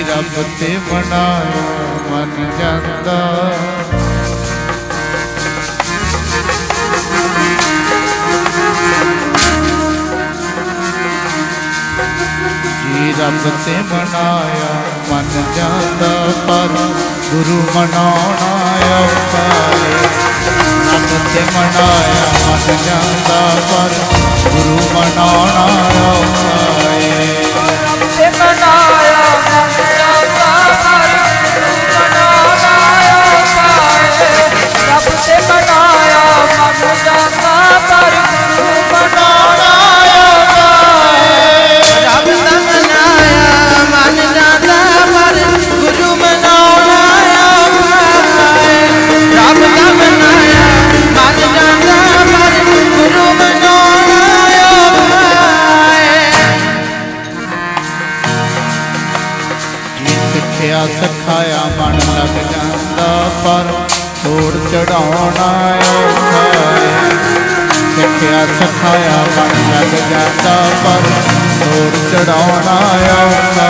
ਜੀ ਰੱਬ ਤੇ ਮਨਾਇਆ ਮਨ ਜਾਂਦਾ ਜੀ ਰੱਬ ਤੇ ਮਨਾਇਆ ਮਨ ਜਾਂਦਾ ਪਰ ਗੁਰੂ ਮਨਾਉਣਾ ਔਖਾ ਏ ਰੱਬ ਤੇ ਮਨਾਇਆ ਮਨ ਜਾਂਦਾ ਪਰ ਸਿੱਖਿਆ ਸਿਖਾਇਆ ਮਨ ਲੱਗ ਜਾਂਦਾ, ਪਰ ਤੋੜ ਚੜਾਉਣਾ ਔਖਾ ਏ ਸਿੱਖਿਆ ਸਿਖਾਇਆ ਮਨ ਲੱਗ ਜਾਂਦਾ, ਪਰ ਤੋੜ ਚੜਾਉਣਾ ਔਖਾ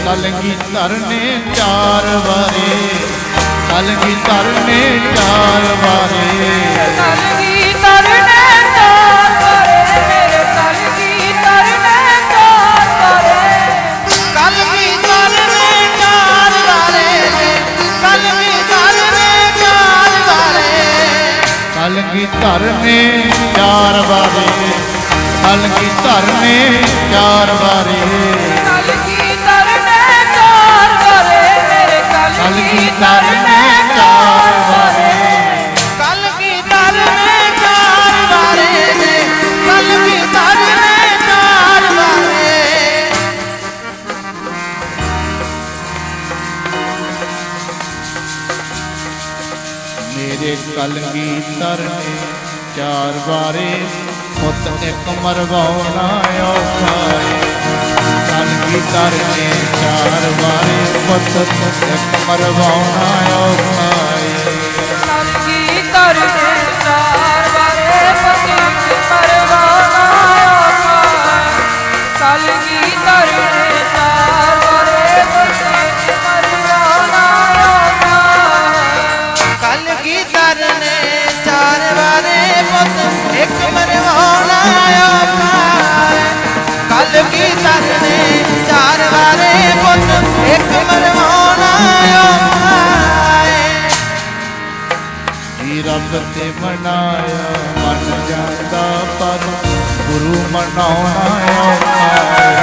ਕਲਗੀ ਧਰਨੇ ਚਾਰ ਵਾਰੇ ਕਲਗੀ ਧਰਨੇ ਚਾਰ ਵਾਰੇ। ਕਲਗੀ ਤਰਨੇ ਤਾਰ ਕਰੇ ਮੇਰੇ ਕਲਗੀ ਤਰਨੇ ਤਾਰ ਕਰੇ ਕੱਲ ਵੀ ਕਰਨੇ ਚਾਰ ਵਾਰੇ ਕੱਲ ਵੀ ਕਰਨੇ ਚਾਰ ਵਾਰੇ। ਕਲਗੀ ਧਰਨੇ ਚਾਰ ਵਾਰੇ ਕਲਗੀ ਧਰਨੇ ਚਾਰ ਵਾਰੇ। ਕਲਗੀ ਮੇਰੇ ਕਲਗੀ ਧਰਨੇ ਚਾਰ ਵਾਰੇ ਪੁੱਤ ਇੱਕ ਮਰਵਾਉਣਾ ਔਖਾ ਏ ਕਲਗੀ ਧਰਨੇ ਚਾਰ ਵਾਰੇ ਪੁੱਤ ਇੱਕ ਮਰਵਾਉਣਾ ਔਖਾ ਏ ਕਲਗੀ ਤਰਨੇ ਤਾਰ ਵਾਰੇ ਪਤੀ ਪਰਵਾਨਾ ਕਲਗੀ ਤਰਨੇ ਤਾਰ ਮਰਵਾਉਣਾ ਕੱਲ। ਕੀ ਕਰਨੇ ਚਾਰ ਵਾਰੇ ਪੁੱਤ, ਇੱਕ ਮਰਵਾਉਣਾ ਔਖਾ ਜੀ ਰੱਬ ਤੇ ਮਨਾਇਆ, ਮਨ ਜਾਂਦਾ ਪਰ ਗੁਰੂ ਮਨਾਉਣਾ ਔਖਾ